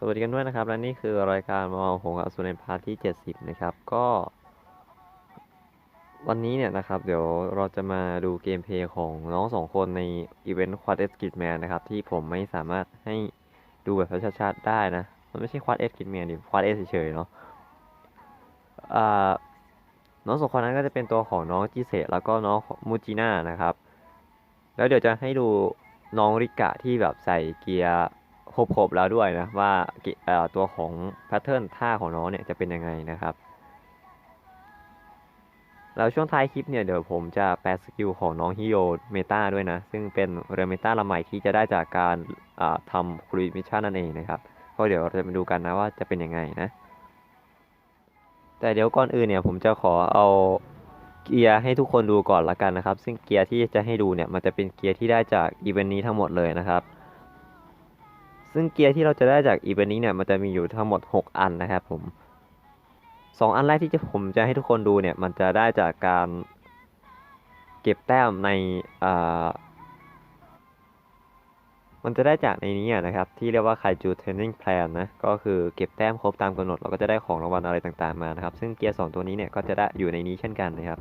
สวัสดีกันด้วยนะครับ และนี่คือรายการมอหงอสุรนพาร์ทที่ 70 นะครับ ก็ วันนี้เนี่ยนะครับ เดี๋ยวเราจะมาดูเกมเพลย์ของน้องสองคนในอีเวนต์คว a ดเอสกิ d แมนนะครับ ที่ผมไม่สามารถให้ดูแบบชัดๆได้นะ มันไม่ใช่คว a ดเอสกิ d แมนดิคว a ดเอสเฉยๆเนาะอ่าน้องสองคนนั้นก็จะเป็นตัวของน้องจิเซแล้วก็น้องมูจิน่านะครับ แล้วเดี๋ยวจะให้ดูน้องริกะที่แบบใส่เกียร์ ครบๆแล้วด้วยนะว่าตัวของแพทเทิร์นท่าของน้องเนี่ยจะเป็นยังไงนะครับแล้วช่วงท้ายคลิปเนี่ยเดี๋ยวผมจะแปลสกิลของน้องฮิโยเมตาด้วยนะ ซึ่งเป็นเรือเมตาลำใหม่ที่จะได้จากการทำครูมิชชั่นนั่นเองนะครับก็เดี๋ยวเราจะมาดูกันนะว่าจะเป็นยังไงนะ แต่เดี๋ยวก่อนอื่นเนี่ยผมจะขอเอาเกียร์ให้ทุกคนดูก่อนละกันนะครับ ซึ่งเกียร์ที่จะให้ดูเนี่ยมันจะเป็นเกียร์ที่ได้จากอีเวนต์นี้ทั้งหมดเลยนะครับ ซึ่งเกียร์ที่เราจะได้จากอีเวนต์นี้เนี่ยมันจะมีอยู่ทั้งหมด 6 อันนะครับผมสองอันแรกที่จะผมจะให้ทุกคนดูเนี่ยมันจะได้จากการเก็บแต้มในอ่ามันจะได้จากในนี้นะครับ ที่เรียกว่าไคจูเทรนนิ่งแพลนนะ ก็คือเก็บแต้มครบตามกำหนด เราก็จะได้ของรางวัลอะไรต่างๆมานะครับ ซึ่งเกียร์ 2 ตัวนี้เนี่ยก็จะได้อยู่ในนี้เช่นกันนะครับ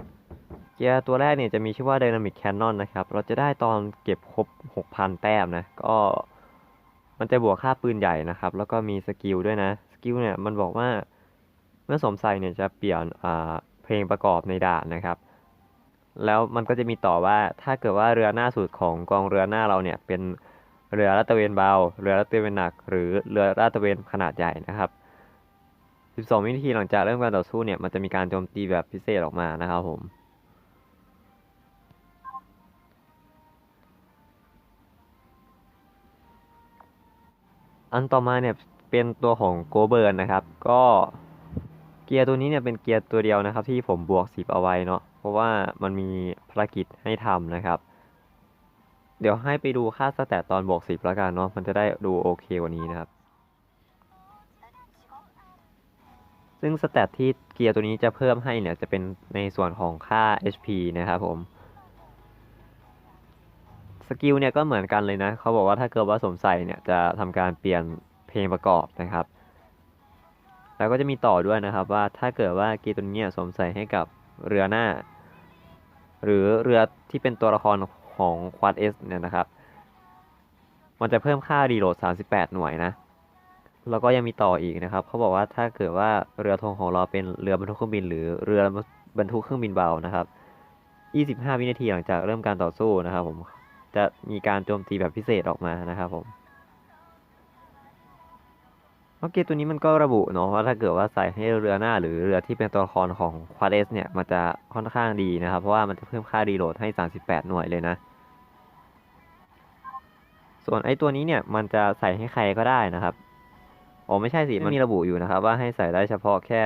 เกียร์ตัวแรกเนี่ยจะมีชื่อว่า Dynamic Cannon นะครับ เราจะได้ตอนเก็บครบ 6,000 แต้มนะ ก็ มันจะบวกค่าปืนใหญ่นะครับ แล้วก็มีสกิลด้วยนะ สกิลเนี่ยมันบอกว่าเมื่อสวมใส่เนี่ยจะเปลี่ยนอ่าเพลงประกอบในด่านนะครับ แล้วมันก็จะมีต่อว่าถ้าเกิดว่าเรือหน้าสุดของกองเรือหน้าเราเนี่ยเป็นเรือลาดตระเวนเบา เรือลาดตระเวนหนัก หรือเรือลาดตระเวนขนาดใหญ่นะครับ 12 วินาทีหลังจากเริ่มการต่อสู้เนี่ยมันจะมีการโจมตีแบบพิเศษออกมานะครับผม อันต่อมาเนี่ยเป็นตัวของโกเบิร์นนะครับ ก็เกียร์ตัวนี้เนี่ยเป็นเกียร์ตัวเดียวนะครับ ที่ผมบวกสิบเอาไว้เนาะเพราะว่ามันมีภารกิจให้ทำนะครับ เดี๋ยวให้ไปดูค่าสแตทตอนบวกสิบแล้วกันเนาะมันจะได้ดูโอเคกว่านี้นะครับ ซึ่งสแตทที่เกียร์ตัวนี้จะเพิ่มให้เนี่ยจะเป็นในส่วนของค่า HP นะครับผม สกิลเนี่ยก็เหมือนกันเลยนะ เขาบอกว่าถ้าเกิดว่าสวมใส่เนี่ยจะทำการเปลี่ยนเพลงประกอบนะครับ แล้วก็จะมีต่อด้วยนะครับว่าถ้าเกิดว่ากีตัวนี้เนี่ยสวมใส่ให้กับเรือหน้า หรือเรือที่เป็นตัวละครของควาดเอสเนี่ยนะครับ มันจะเพิ่มค่ารีโหลด 38 หน่วยนะ แล้วก็ยังมีต่ออีกนะครับ เขาบอกว่าถ้าเกิดว่าเรือธงของเราเป็นเรือบรรทุกเครื่องบิน หรือเรือบรรทุกเครื่องบินเบานะครับ 25 วินาทีหลังจากเริ่มการต่อสู้นะครับผม จะมีการโจมตีแบบพิเศษออกมานะครับผมโอเคตัวนี้มันก็ระบุเนาะว่าถ้าเกิดว่าใส่ให้เรือหน้าหรือเรือที่เป็นตัวละครของควาเดสเนี่ยมันจะค่อนข้างดีนะครับ เพราะว่ามันจะเพิ่มค่ารีโหลดให้ 38 หน่วยเลยนะ ส่วนไอ้ตัวนี้เนี่ยมันจะใส่ให้ใครก็ได้นะครับอ๋อไม่ใช่สิมันมีระบุอยู่นะครับ ว่าให้ใส่ได้เฉพาะแค่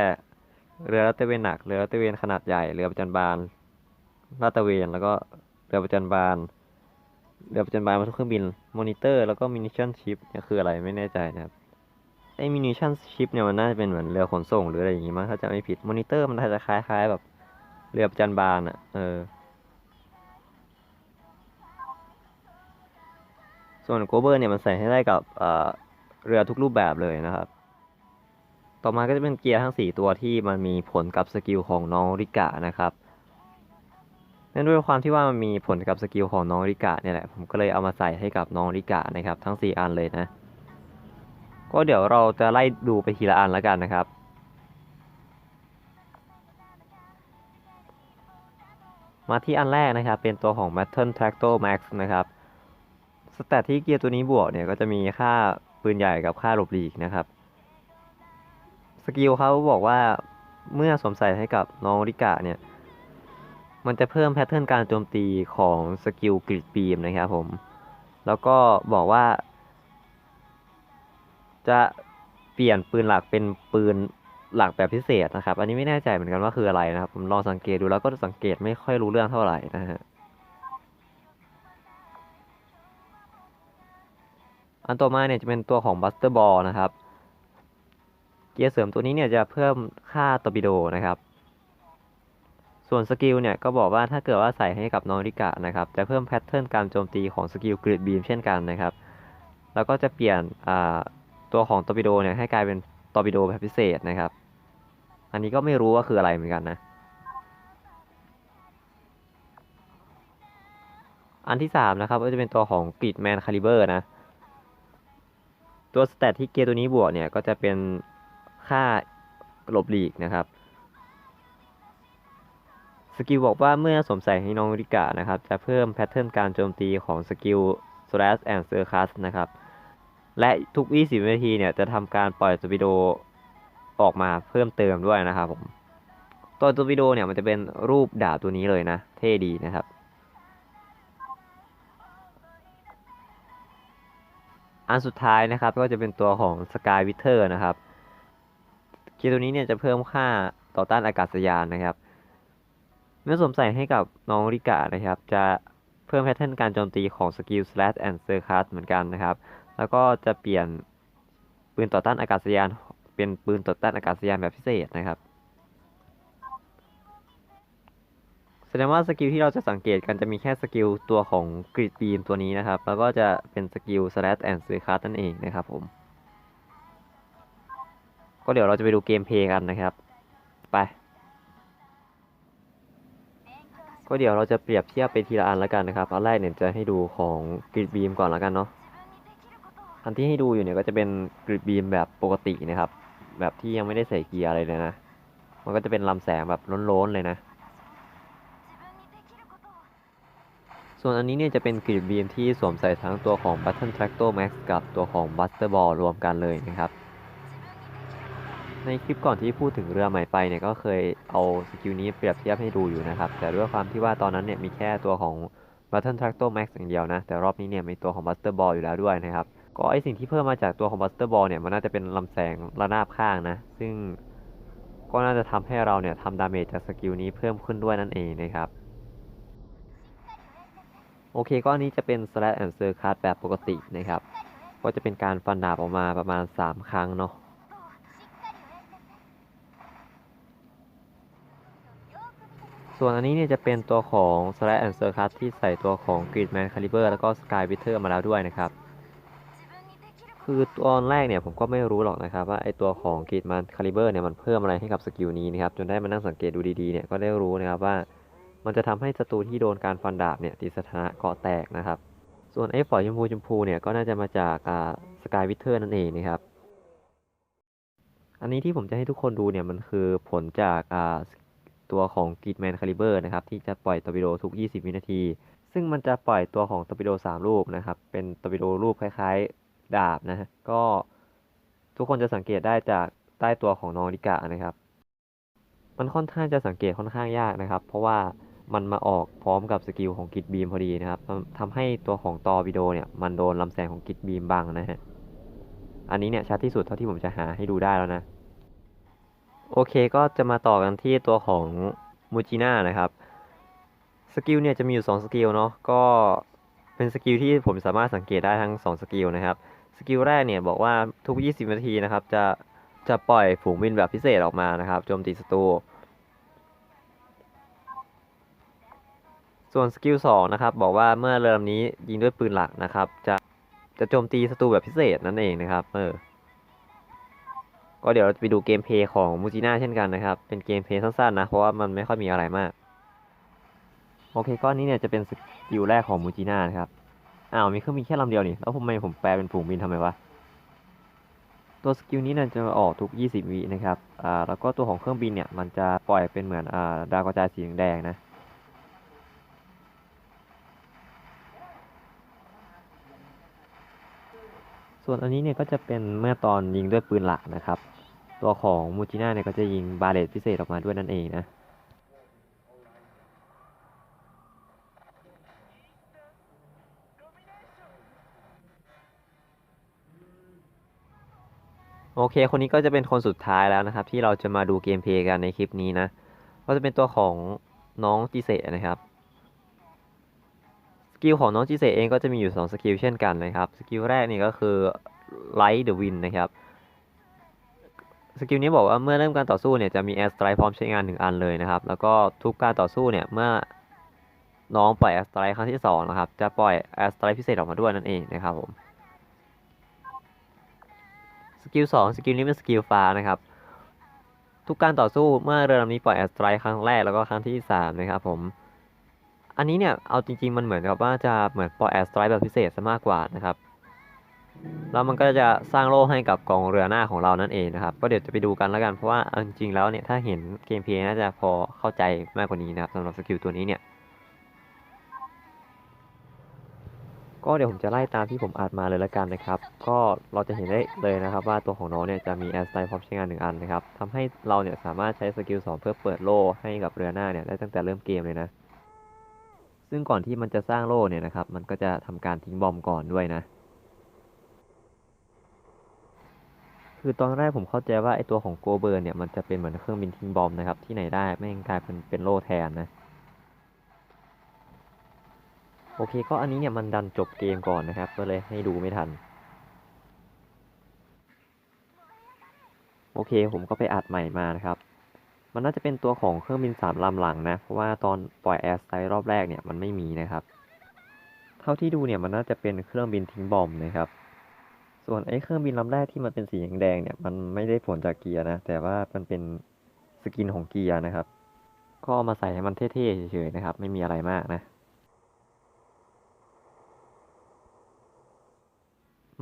เรือลาดตระเวนหนักเรือลาดตระเวนขนาดใหญ่เรือประจันบานลาดตระเวนแล้วก็เรือประจันบาน เรือประจันบานมาทุกเครื่องบิน มอนิเตอร์ แล้วก็มินิชั่นชิพเนี่ยคืออะไรไม่แน่ใจนะครับไอ้มินิชั่นชิพเนี่ยมันน่าจะเป็นเหมือนเรือขนส่งหรืออะไรอย่างงี้มั้งถ้าจะไม่ผิด มอนิเตอร์มันจะคล้ายๆแบบเรือประจันบานอะเออ ส่วนโกเบอร์เนี่ยมันใส่ให้ได้กับเอ่อเรือทุกรูปแบบเลยนะครับ ต่อมาก็จะเป็นเกียร์ทั้ง 4 ตัวที่มันมีผลกับสกิลของน้องริกะนะครับ เนื่องด้วยความที่ว่ามันมีผลกับสกิลของน้องริกะเนี่ยแหละ ผมก็เลยเอามาใส่ให้กับน้องริกะนะครับ ทั้ง 4 อันเลยนะ ก็เดี๋ยวเราจะไล่ดูไปทีละอันแล้วกันนะครับ มาที่อันแรกนะครับ เป็นตัวของ m a t t e r Tractor Max นะครับ สแตทที่เกียร์ตัวนี้บวกเนี่ยก็จะมีค่าปืนใหญ่กับค่าหลบหลีกนะครับ สกิลเขาบอกว่าเมื่อสวมใส่ให้กับน้องริกะเนี่ย มันจะเพิ่มแพทเทิร์นการโจมตีของสกิลกริดบีมนะครับผม แล้วก็บอกว่า จะเปลี่ยนปืนหลักเป็นปืนหลักแบบพิเศษนะครับ อันนี้ไม่แน่ใจเหมือนกันว่าคืออะไรนะครับ ผมลองสังเกตดูแล้วก็สังเกตไม่ค่อยรู้เรื่องเท่าไหร่นะฮะ อันต่อมาเนี่ยจะเป็นตัวของ Buster Ball นะครับ เกียร์เสริมตัวนี้เนี่ยจะเพิ่มค่าตอร์ปิโดนะครับ ส่วนสกิลเนี่ยก็บอกว่าถ้าเกิดว่าใส่ให้กับน้องริกะนะครับจะเพิ่มแพทเทิร์นการโจมตีของสกิลกริดบีมเช่นกันนะครับ แล้วก็จะเปลี่ยนตัวของตอร์ปิโดเนี่ยให้กลายเป็นตอร์ปิโดแบบพิเศษนะครับ อันนี้ก็ไม่รู้ว่าคืออะไรเหมือนกันนะ อันที่สามนะครับก็จะเป็นตัวของกริดแมนคาลิเบอร์นะ ตัวสเตตที่เกียร์ตัวนี้บวกเนี่ยก็จะเป็นค่าหลบหลีกนะครับ สกิลบอกว่าเมื่อสวมใส่ให้น้องริกะนะครับ จะเพิ่มแพทเทิร์นการโจมตีของสกิล slash and circus นะครับ และทุก 20วินาทีเนี่ยจะทำการปล่อยตอร์ปิโดออกมาเพิ่มเติมด้วยนะครับผม ตัวตอร์ปิโดเนี่ยมันจะเป็นรูปดาบตัวนี้เลยนะ เท่ดีนะครับ อันสุดท้ายนะครับก็จะเป็นตัวของ Sky w i t e r นะครับเกีตัวนี้เนี่ยจะเพิ่มค่าต่อต้านอากาศยานนะครับ เมื่อสวมใส่ให้กับน้องริกะนะครับ จะเพิ่มแพทเทิร์นการโจมตีของสกิล slash and circus เหมือนกันนะครับ แล้วก็จะเปลี่ยนปืนต่อต้านอากาศยาน เป็นปืนต่อต้านอากาศยานแบบพิเศษนะครับ แสดงว่าสกิลที่เราจะสังเกตกันจะมีแค่สกิลตัวของกริดบีมตัวนี้นะครับ แล้วก็จะเป็นสกิล slash and circus นั่นเองนะครับผม ก็เดี๋ยวเราจะไปดูเกมเพย์กันนะครับ ไป ก็เดี๋ยวเราจะเปรียบเทียบไปทีละอันแล้วกันนะครับ อันแรกเนี่ยจะให้ดูของกริดบีมก่อนแล้วกันเนาะ อันที่ให้ดูอยู่เนี่ยก็จะเป็นกริดบีมแบบปกตินะครับ แบบที่ยังไม่ได้ใส่เกียร์อะไรเลยนะ มันก็จะเป็นลำแสงแบบล้นๆเลยนะ ส่วนอันนี้เนี่ยจะเป็นกริดบีมที่สวมใส่ทั้งตัวของ Button Tractor Max กับตัวของ Buster Ball รวมกันเลยนะครับ ในคลิปก่อนที่พูดถึงเรือใหม่ไปเนี่ยก็เคยเอาสกิลนี้เปรียบเทียบให้ดูอยู่นะครับ แต่ด้วยความที่ว่าตอนนั้นเนี่ยมีแค่ตัวของ Button Tractor Max อย่างเดียวนะ แต่รอบนี้เนี่ยมีตัวของ Buster Ball อยู่แล้วด้วยนะครับ ก็ไอสิ่งที่เพิ่มมาจากตัวของ Buster Ball เนี่ยมันน่าจะเป็นลำแสงระนาบข้างนะ ซึ่งก็น่าจะทำให้เราเนี่ยทำดาเมจจากสกิลนี้เพิ่มขึ้นด้วยนั่นเองนะครับโอเคก็อันนี้จะเป็น slash and circus แบบปกตินะครับ ก็จะเป็นการฟันดาบออกมาประมาณ 3 ครั้งเนาะ ส่วนอันนี้เนี่ยจะเป็นตัวของ slash and circus ที่ใส่ตัวของ gridman caliber แล้วก็ sky witter มาแล้วด้วยนะครับ คือตอนแรกเนี่ยผมก็ไม่รู้หรอกนะครับ ว่าไอตัวของ gridman caliber เนี่ยมันเพิ่มอะไรให้กับสกิลนี้นะครับจนได้มานั่งสังเกตดูดีๆเนี่ยก็ได้รู้นะครับว่า มันจะทำให้ศัตรูที่โดนการฟันดาบเนี่ยติสถานะเกาะแตกนะครับ ส่วนไอฝอยชมพูชมพูเนี่ยก็น่าจะมาจากสกายวิเทอร์นั่นเองนะครับอันนี้ที่ผมจะให้ทุกคนดูเนี่ยมันคือผลจากอ่า ตัวของกีดแมนคาลิเบอร์นะครับที่จะปล่อยตอร์ปิโดทุก 20 วินาที ซึ่งมันจะปล่อยตัวของตอร์ปิโด 3 ลูกนะครับ เป็นตอร์ปิโดรูปคล้ายๆ ดาบนะฮะก็ทุกคนจะสังเกตได้จากใต้ตัวของน้องลิกะนะครับ มันค่อนข้างจะสังเกตค่อนข้างยากนะครับ เพราะว่ามันมาออกพร้อมกับสกิลของกิดบีมพอดีนะครับทำทำให้ตัวของตอร์ปิโดเนี่ยมันโดนลำแสงของกิดบีมบังนะฮะ อันนี้เนี่ยชัดที่สุดเท่าที่ผมจะหาให้ดูได้แล้วนะ โอเคก็จะมาต่อกันที่ตัวของมูจิน่านะครับ สกิลเนี่ยจะมีอยู่ 2 สกิลเนาะ ก็เป็นสกิลที่ผมสามารถสังเกตได้ทั้ง 2 สกิลนะครับ สกิลแรกเนี่ยบอกว่าทุก 20 นาทีนะครับ จะจะปล่อยฝูงบินแบบพิเศษออกมานะครับโจมตีศัตรู ส่วนสกิล2นะครับบอกว่าเมื่อเรือลำนี้ยิงด้วยปืนหลักนะครับ จะจะโจมตีศัตรูแบบพิเศษนั่นเองนะครับ เออ ก็เดี๋ยวเราจะไปดูเกมเพย์ของมูจิน่าเช่นกันนะครับ เป็นเกมเพย์สั้นๆนะ เพราะว่ามันไม่ค่อยมีอะไรมาก โอเคก้อนนี้เนี่ยจะเป็นสกิลแรกของมูจิน่านะครับ อ้าว มีเครื่องบินแค่ลำเดียวนี่ แล้วทำไมผมแปลเป็นฝูงบินทำไมวะ ตัวสกิลนี้เนี่ยจะออกทุก 20 วินะครับ อ่า แล้วก็ตัวของเครื่องบินเนี่ยมันจะปล่อยเป็นเหมือน อ่า ดาวกระจายสีแดงนะส่วนอันนี้เนี่ยก็จะเป็นเมื่อตอนยิงด้วยปืนหลักนะครับ ตัวของมูจิน่าเนี่ยก็จะยิงบาเลตพิเศษออกมาด้วยนั่นเองนะโอเค คนนี้ก็จะเป็นคนสุดท้ายแล้วนะครับ ที่เราจะมาดูเกมเพลย์กันในคลิปนี้นะ ก็จะเป็นตัวของน้องจิเซนะครับ สกิลของน้องจิเซเองก็จะมีอยู่ 2 สกิลเช่นกันนะครับ สกิลแรกนี่ก็คือ Light the Wind นะครับ สกิลนี้บอกว่าเมื่อเริ่มการต่อสู้เนี่ยจะมี Air Strike พร้อมใช้งานหนึ่งอันเลยนะครับ แล้วก็ทุกการต่อสู้เนี่ยเมื่อน้องปล่อย Air Strike ครั้งที่สองนะครับ จะปล่อย Air Strike พิเศษออกมาด้วยนั่นเองนะครับผม สกิลสองสกิลนี้เป็นสกิลฟ้านะครับ ทุกการต่อสู้เมื่อเรือลำนี้ปล่อยแอสไตร์ครั้งแรกแล้วก็ครั้งที่สามนะครับผม อันนี้เนี่ยเอาจริงๆมันเหมือนกับว่าจะเหมือนปล่อยแอสไตร์แบบพิเศษซะมากกว่านะครับ แล้วมันก็จะสร้างโล่ให้กับกองเรือหน้าของเรานั่นเองนะครับ ก็เดี๋ยวจะไปดูกันแล้วกัน เพราะว่าจริงๆแล้วเนี่ยถ้าเห็นเกมเพลย์น่าจะพอเข้าใจมากกว่านี้นะครับสำหรับสกิลตัวนี้เนี่ยก็เดี๋ยวผมจะไล่ตามที่ผมอ่านมาเลยละกันนะครับ ก็เราจะเห็นได้เลยนะครับว่าตัวของน้องเนี่ยจะมีแอสไตพร้อมใช้งานหนึ่งอันนะครับทำให้เราเนี่ยสามารถใช้สกิล2เพื่อเปิดโล่ให้กับเรือหน้าเนี่ยได้ตั้งแต่เริ่มเกมเลยนะ ซึ่งก่อนที่มันจะสร้างโล่เนี่ยนะครับ มันก็จะทำการทิ้งบอมก่อนด้วยนะ คือตอนแรกผมเข้าใจว่าไอตัวของโกเบิร์นเนี่ยมันจะเป็นเหมือนเครื่องบินทิ้งบอมนะครับ ที่ไหนได้ไม่งกลายเป็นเป็นโล่แทนนะ โอเคก็อันนี้เนี่ยมันดันจบเกมก่อนนะครับ ก็เลยให้ดูไม่ทัน โอเคผมก็ไปอัดใหม่มานะครับ มันน่าจะเป็นตัวของเครื่องบินสามลำหลังนะ เพราะว่าตอนปล่อยแอร์สไตล์รอบแรกเนี่ยมันไม่มีนะครับ เท่าที่ดูเนี่ยมันน่าจะเป็นเครื่องบินทิ้งบอมนะครับ ส่วนไอ้เครื่องบินลำแรกที่มันเป็นสีแดงเนี่ย มันไม่ได้ผลจากเกียร์นะ แต่ว่ามันเป็นสกินของเกียร์นะครับ ก็เอามาใส่ให้มันเท่ๆเฉยๆนะครับ ไม่มีอะไรมากนะ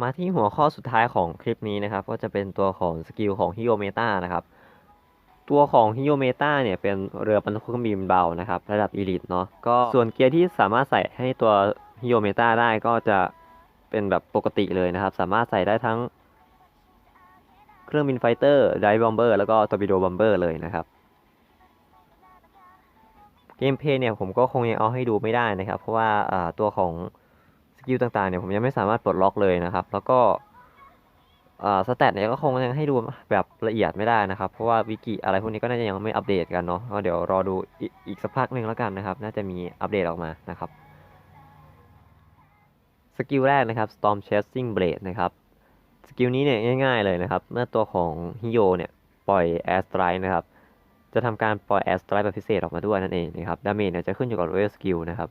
มาที่หัวข้อสุดท้ายของคลิปนี้นะครับ ก็จะเป็นตัวของสกิลของฮิโอเมตานะครับ ตัวของฮิโอเมตาเนี่ยเป็นเรือบรรทุกเครื่องบินเบานะครับ ระดับอีลิทเนาะ ก็ส่วนเกียร์ที่สามารถใส่ให้ตัวฮิโอเมตาได้ก็จะ เป็นแบบปกติเลยนะครับ สามารถใส่ได้ทั้ง เครื่องบินไฟเตอร์ไดบอมเบอร์แล้วก็ตอร์ปิโดบอมเบอร์เลยนะครับเกมเพลย์เนี่ยผมก็คงยังเอาให้ดูไม่ได้นะครับ เพราะว่าตัวของสกิลต่างๆเนี่ยผมยังไม่สามารถปลดล็อกเลยนะครับ แล้วก็สแตทเนี่ยก็คงยังให้ดูแบบละเอียดไม่ได้นะครับ เพราะว่าวิกิอะไรพวกนี้ก็น่าจะยังไม่อัปเดตกันเนาะก็เดี๋ยวรอดูอีกอีกสักพักหนึ่งแล้วกันนะครับ น่าจะมีอัปเดตออกมานะครับ สกิลแรกนะครับ Storm Chasing Blade นะครับสกิลนี้เนี่ยง่ายๆเลยนะครับ เมื่อตัวของฮิโยเนี่ยปล่อย Air Strike นะครับ จะทำการปล่อย Air Strike แบบพิเศษออกมาด้วยนั่นเองนะครับดาเมจเนี่ยจะขึ้นอยู่กับ Level Skill นะครับ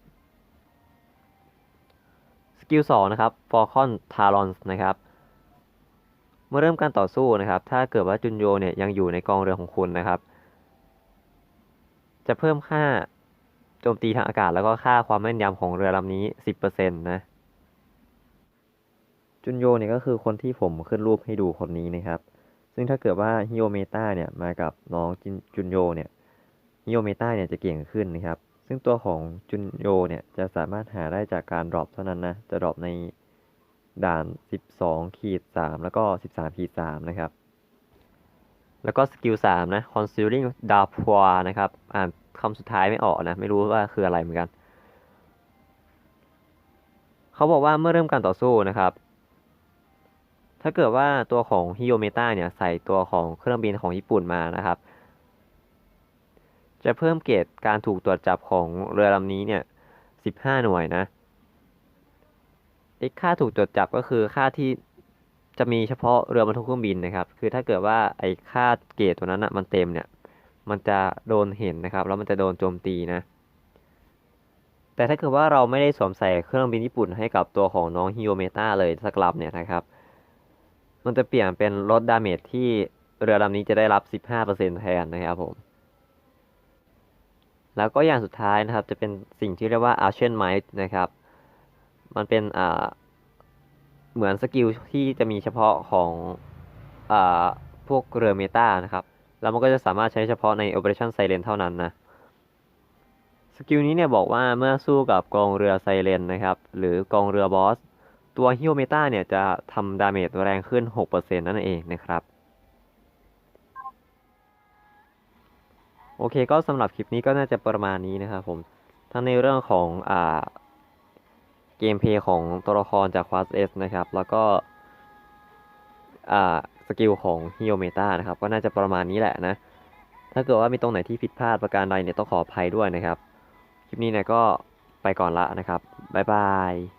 สกิล2นะครับ Falcon Talons นะครับเมื่อเริ่มการต่อสู้นะครับ ถ้าเกิดว่าจุนโยเนี่ยยังอยู่ในกองเรือของคุณนะครับ จะเพิ่มค่าโจมตีทางอากาศแล้วก็ค่าความแม่นยำของเรือลำนี้ 10%นะ จุนโยเนี่ยก็คือคนที่ผมขึ้นรูปให้ดูคนนี้นะครับ ซึ่งถ้าเกิดว่าฮิโอเมตาเนี่ยมากับน้องจ,จุนโยเนี่ยฮิโอเมตาเนี่ยจะเก่งขึ้นนะครับ ซึ่งตัวของจุนโยเนี่ยจะสามารถหาได้จากการดรอปเท่านั้นนะ จะดรอปในด่าน 12ขีด3แล้วก็ 13ขีด3นะครับ แล้วก็สกิล3นะ Concealing d a p o i นะครับ อ่านคำสุดท้ายไม่ออกนะ ไม่รู้ว่าคืออะไรเหมือนกัน เขาบอกว่าเมื่อเริ่มการต่อสู้นะครับ ถ้าเกิดว่าตัวของฮิโอเมตาเนี่ยใส่ตัวของเครื่องบินของญี่ปุ่นมานะครับ จะเพิ่มเกรดการถูกตรวจจับของเรือลำนี้เนี่ย 15 หน่วยนะไอ้ค่าถูกตรวจจับก็คือค่าที่จะมีเฉพาะเรือบรรทุกเครื่องบินนะครับ คือถ้าเกิดว่าไอ้ค่าเกรดตัวนั้นนะมันเต็มเนี่ย มันจะโดนเห็นนะครับ แล้วมันจะโดนโจมตีนะ แต่ถ้าเกิดว่าเราไม่ได้สวมใส่เครื่องบินญี่ปุ่นให้กับตัวของน้องฮิโอเมตาเลยสักลำเนี่ยนะครับ มันจะเปลี่ยนเป็นลดดาเมจที่เรือลำนี้จะได้รับ 15%แทนนะครับผม แล้วก็อย่างสุดท้ายนะครับ จะเป็นสิ่งที่เรียกว่า Ancient Might นะครับ มันเป็นอ่าเหมือนสกิลที่จะมีเฉพาะของอ่าพวกเรือเมตานะครับ แล้วมันก็จะสามารถใช้เฉพาะใน Operation Silent เท่านั้นนะสกิลนี้เนี่ยบอกว่าเมื่อสู้กับกองเรือไซเรนนะครับ หรือกองเรือบอส ตัวฮิโอเมตาเนี่ยจะทำดาเมจแรงขึ้น 6%นั่นเองนะครับ โอเคก็สำหรับคลิปนี้ก็น่าจะประมาณนี้นะครับผม ทั้งในเรื่องของอ่าเกมเพย์ของตัวละครจาก Class S นะครับ แล้วก็อ่าสกิลของฮิโอเมตานะครับ ก็น่าจะประมาณนี้แหละนะ ถ้าเกิดว่ามีตรงไหนที่ผิดพลาดประการใดเนี่ยต้องขออภัยด้วยนะครับ คลิปนี้เนี่ยก็ไปก่อนละนะครับ บ๊ายบาย